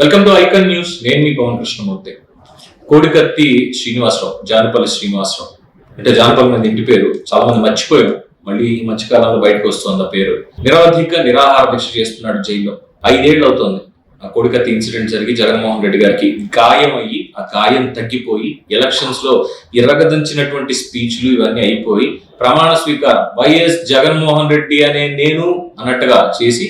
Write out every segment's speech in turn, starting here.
Welcome to icon news నేను మీ పవన్ కృష్ణమూర్తి. కోడికత్తి శ్రీనివాసరావు జానపల్లి శ్రీనివాసరావు. అంటే జానపల్లి మీద ఇంటి పేరు చాలా మంది మర్చిపోయారు. మళ్ళీ ఈ మధ్యకాలంలో బయటకు వస్తుంది ఆ పేరు. నిరవధిక నిరాహార దీక్ష చేస్తున్నాడు జైల్లో. ఐదేళ్ళు అవుతోంది. ఆ కోడికత్తి ఇన్సిడెంట్ జరిగి జగన్మోహన్ రెడ్డి గారికి గాయం అయ్యి ఆ గాయం తగ్గిపోయి ఎలక్షన్స్లో ఎర్రగదంచినటువంటి స్పీచ్లు ఇవన్నీ అయిపోయి ప్రమాణ స్వీకారం వైఎస్ జగన్మోహన్ రెడ్డి అనే నేను అన్నట్టుగా చేసి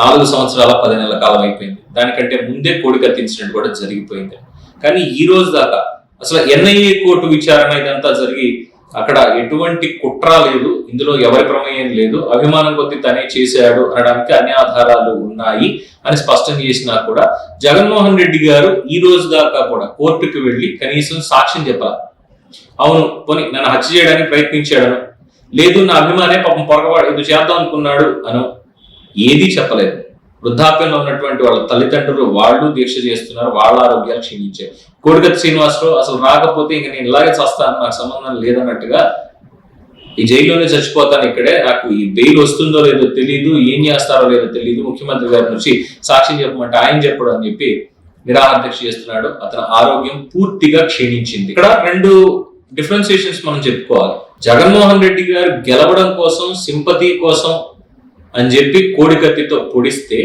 నాలుగు సంవత్సరాల పది నెలల కాలం అయిపోయింది. దానికంటే ముందే కోడికత్తి ఇన్సిడెంట్ కూడా జరిగిపోయింది. కానీ ఈ రోజు దాకా అసలు ఎన్ఐఏ కోర్టు విచారణ ఇదంతా జరిగి అక్కడ ఎటువంటి కుట్ర లేదు ఇందులో ఎవరి ప్రమేయం లేదు అభిమానం కొద్ది తనే చేశాడు అనడానికి అన్ని ఆధారాలు ఉన్నాయి అని స్పష్టం చేసినా కూడా జగన్మోహన్ రెడ్డి గారు ఈ రోజు దాకా కూడా కోర్టుకు వెళ్ళి కనీసం సాక్ష్యం చెప్పాలి. అవును పోనీ నన్ను హత్య చేయడానికి ప్రయత్నించాడను. లేదు నా అభిమానే పాపం పొరగవాడు ఇది చేద్దాం అనుకున్నాడు అను. ఏదీ చెప్పలేదు. వృద్ధాప్యంలో ఉన్నటువంటి వాళ్ళ తల్లిదండ్రులు వాళ్ళు దీక్ష చేస్తున్నారు వాళ్ళ ఆరోగ్యాలు క్షీణించాయి కోడికత్తి శ్రీనివాసరావు అసలు రాకపోతే ఇంక నేను ఇలాగే చస్తాను నాకు సంబంధం లేదన్నట్టుగా ఈ జైల్లోనే చచ్చిపోతాను ఇక్కడే. నాకు ఈ బెయిల్ వస్తుందో లేదో తెలియదు ఏం చేస్తారో లేదో తెలియదు ముఖ్యమంత్రి గారి నుంచి సాక్ష్యం చెప్పమంటే ఆయన చెప్పడు అని చెప్పి నిరాహార దీక్ష చేస్తున్నాడు. అతని ఆరోగ్యం పూర్తిగా క్షీణించింది. ఇక్కడ రెండు డిఫరెన్సియేషన్స్ మనం చెప్పుకోవాలి. జగన్మోహన్ రెడ్డి గారు గెలవడం కోసం సింపతి కోసం అని చెప్పి కోడికత్తితో పొడిస్తే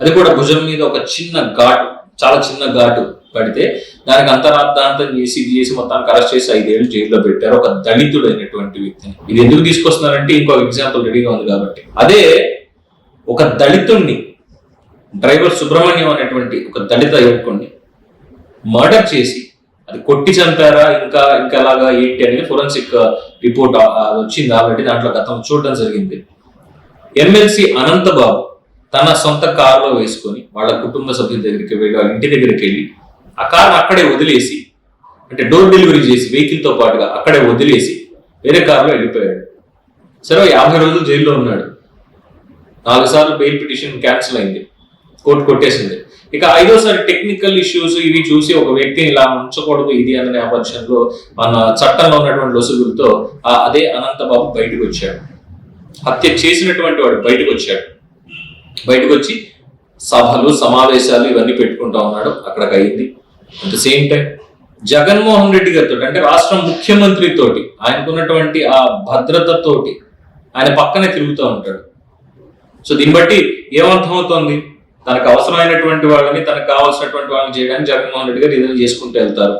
అది కూడా భుజం మీద ఒక చిన్న ఘాటు చాలా చిన్న ఘాటు పడితే దానికి అంతరార్థాంతం చేసి ఇది చేసి మొత్తానికి అరెస్ట్ చేసి ఐదేళ్ళు జైల్లో పెట్టారు ఒక దళితుడైనటువంటి వ్యక్తిని. ఇది ఎందుకు తీసుకొస్తున్నారంటే ఇంకో ఎగ్జాంపుల్ రెడీగా ఉంది కాబట్టి. అదే ఒక దళితుణ్ణి డ్రైవర్ సుబ్రహ్మణ్యం అనేటువంటి ఒక దళిత యువకుణ్ణి మర్డర్ చేసి అది కొట్టి చంపారా ఇంకా ఇంకా ఎలాగా ఏంటి అనేది ఫోరెన్సిక్ రిపోర్ట్ uh, uh, వచ్చింది కాబట్టి దాంట్లో గతం చూడడం జరిగింది. ఎమ్మెల్సీ అనంతబాబు తన సొంత కారులో వేసుకొని వాళ్ళ కుటుంబ సభ్యుల దగ్గరికి వెళ్ళి వాళ్ళ ఇంటి దగ్గరికి వెళ్ళి ఆ కారును అక్కడే వదిలేసి అంటే డోర్ డెలివరీ చేసి వెహికల్తో పాటుగా అక్కడే వదిలేసి వేరే కారులో వెళ్ళిపోయాడు. సరే యాభై రోజులు జైల్లో ఉన్నాడు. నాలుగు సార్లు బెయిల్ పిటిషన్ క్యాన్సిల్ అయింది. కోర్టు కొట్టేసింది. ఇక ఐదోసారి టెక్నికల్ ఇష్యూస్ ఇవి చూసి ఒక వ్యక్తిని ఇలా ఉంచకూడదు ఇది అనే నేపథ్యంలో మన చట్టంలో ఉన్నటువంటి లొసుగులతో అదే అనంతబాబు బయటకు వచ్చాడు. హత్య చేసినటువంటి వాడు బయటకు వచ్చాడు. బయటకు వచ్చి సభలు సమావేశాలు ఇవన్నీ పెట్టుకుంటా ఉన్నాడు. అక్కడికి అయింది. At the same time Jaganmohan Reddy గారితో అంటే రాష్ట్ర ముఖ్యమంత్రి తోటి ఆయనకున్నటువంటి ఆ భద్రతతోటి ఆయన పక్కనే తిరుగుతూ ఉంటాడు. సో దీన్ని బట్టి ఏమర్థమవుతోంది? తనకు అవసరమైనటువంటి వాళ్ళని తనకు కావాల్సినటువంటి వాళ్ళని చేయడానికి జగన్మోహన్ రెడ్డి గారు ఏదైనా చేసుకుంటూ వెళ్తారు.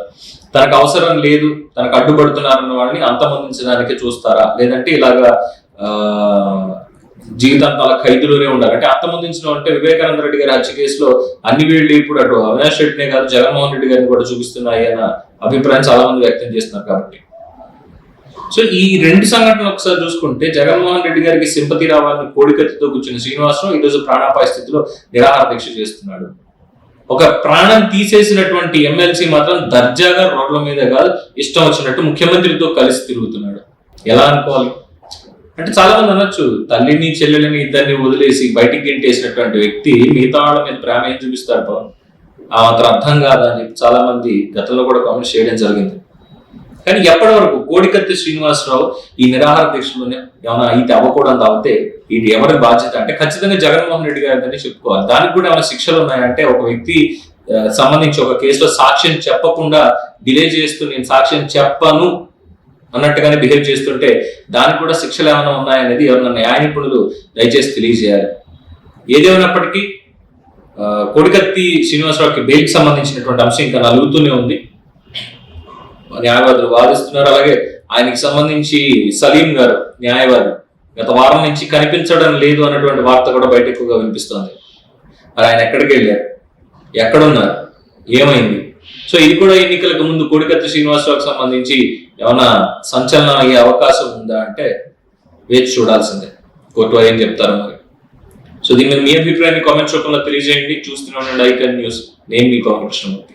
తనకు అవసరం లేదు తనకు అడ్డుపడుతున్నారన్న వాళ్ళని అంతమందించడానికి చూస్తారా? లేదంటే ఇలాగా జీవితాంతాల ఖైదులోనే ఉండాలి. అంటే అంతమొందించడం అంటే వివేకానంద రెడ్డి గారి హత్య కేసులో అన్ని వీళ్ళు ఇప్పుడు అటు అవినాష్ రెడ్డినే కాదు జగన్మోహన్ రెడ్డి గారిని కూడా చూపిస్తున్నాయి అన్న అభిప్రాయం చాలా మంది వ్యక్తం చేస్తున్నారు కాబట్టి. సో ఈ రెండు సంఘటనలు ఒకసారి చూసుకుంటే జగన్మోహన్ రెడ్డి గారికి సింపతి రావాలని కోడికత్తితో కూర్చున్న శ్రీనివాసరావు ఈరోజు ప్రాణాపాయ స్థితిలో నిరాహార దీక్ష చేస్తున్నాడు. ఒక ప్రాణం తీసేసినటువంటి ఎమ్మెల్సీ మాత్రం దర్జాగా రోడ్ల మీద కాదు ఇష్టం వచ్చినట్టు ముఖ్యమంత్రితో కలిసి తిరుగుతున్నాడు. ఎలా అనుకోవాలి? అంటే చాలా మంది అనొచ్చు తల్లిని చెల్లెలని ఇద్దరిని వదిలేసి బయటికి గెంటేసినటువంటి వ్యక్తి మిగతా వాళ్ళ మీద ప్రేమ ఏం చూపిస్తాడు పవన్? ఆ మాత్రం అర్థం కాదని చెప్పి చాలా మంది గతంలో కూడా కామెంట్ చేయడం జరిగింది. కానీ ఎప్పటి వరకు కోడికత్తి శ్రీనివాసరావు ఈ నిరాహార దీక్షలోనే ఏమైనా ఇది అవ్వకూడదు అవుతే ఇది ఎవరి బాధ్యత? అంటే ఖచ్చితంగా జగన్మోహన్ రెడ్డి గారిదని చెప్పుకోవాలి. దానికి కూడా ఏమైనా శిక్షలు ఉన్నాయంటే ఒక వ్యక్తి సంబంధించి ఒక కేసులో సాక్ష్యం చెప్పకుండా డిలే చేస్తూ నేను సాక్ష్యం చెప్పను అన్నట్టుగానే బిహేవ్ చేస్తుంటే దానికి కూడా శిక్షలు ఏమైనా ఉన్నాయనేది ఎవరైనా న్యాయ నిపుణులు దయచేసి తెలియజేయాలి. ఏదేమైనప్పటికీ కొడికత్తి శ్రీనివాసరావుకి బెయిల్కి సంబంధించినటువంటి అంశం ఇంకా నలుగుతూనే ఉంది. న్యాయవాదులు వాదిస్తున్నారు. అలాగే ఆయనకి సంబంధించి సలీం గారు న్యాయవాది గత వారం నుంచి కనిపించడం లేదు అన్నటువంటి వార్త కూడా బయట ఎక్కువగా వినిపిస్తోంది. మరి ఆయన ఎక్కడికి వెళ్ళారు? ఎక్కడున్నారు? ఏమైంది? సో ఇది కూడా ఎన్నికలకు ముందు కోడికత్తి శ్రీనివాసరావుకి సంబంధించి ఏమైనా సంచలనం అయ్యే అవకాశం ఉందా అంటే వేచి చూడాల్సిందే. కోర్టు వారు ఏం చెప్తారో మరి. సో దీని మీద మీ అభిప్రాయాన్ని కామెంట్స్ రూపంలో తెలియజేయండి. చూస్తూనే ఉండండి. Icon news. నేను మీ పవన్ కృష్ణమూర్తి